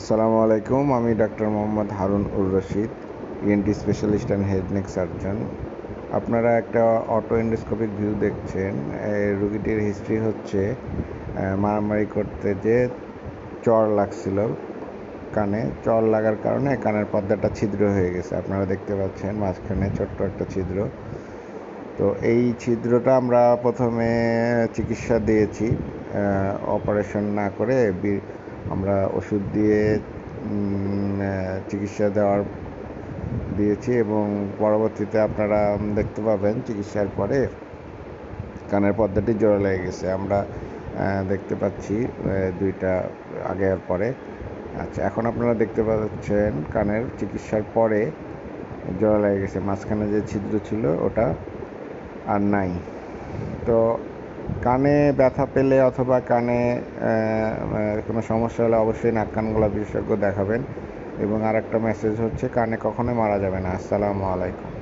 আসসালামু আলাইকুম, আমি doctor Mohammad Harun ur Rashid ENT specialist and head neck surgeon আপনারা একটা অটো এন্ডোস্কোপিক ভিউ দেখছেন রুগীটির হিস্ট্রি হচ্ছে মারামারি করতে যে চর লাগছিল কানে, চর লাগার কারণে কানের পর্দাটা ছিদ্র হয়ে গেছে। আপনারা দেখতে পাচ্ছেন মাঝখানে ছোট্ট একটা ছিদ্র। তো এই ছিদ্রটা আমরা প্রথমে চিকিৎসা দিয়েছি অপারেশন না করে আমরা ওষুধ দিয়ে চিকিৎসা দেওয়ার দিয়েছি এবং পরবর্তীতে আপনারা দেখতে পাবেন চিকিৎসার পরে কানের পর্দাটি জোড়া লেগে গেছে। আমরা দেখতে পাচ্ছি দুইটা আগে আর পরে। আচ্ছা এখন আপনারা দেখতে পাচ্ছেন কানের চিকিৎসার পরে জোড়া লেগে গেছে। মাঝখানে যে ছিদ্র ছিল ওটা আর নাই। তো কানে ব্যথা পেলে অথবা কানে কোনো সমস্যা হলে অবশ্যই নাক কান গলা বিশেষজ্ঞ দেখাবেন। এবং আর একটা মেসেজ হচ্ছে, কানে কখনোই মারা যাবে না। আসসালামু আলাইকুম।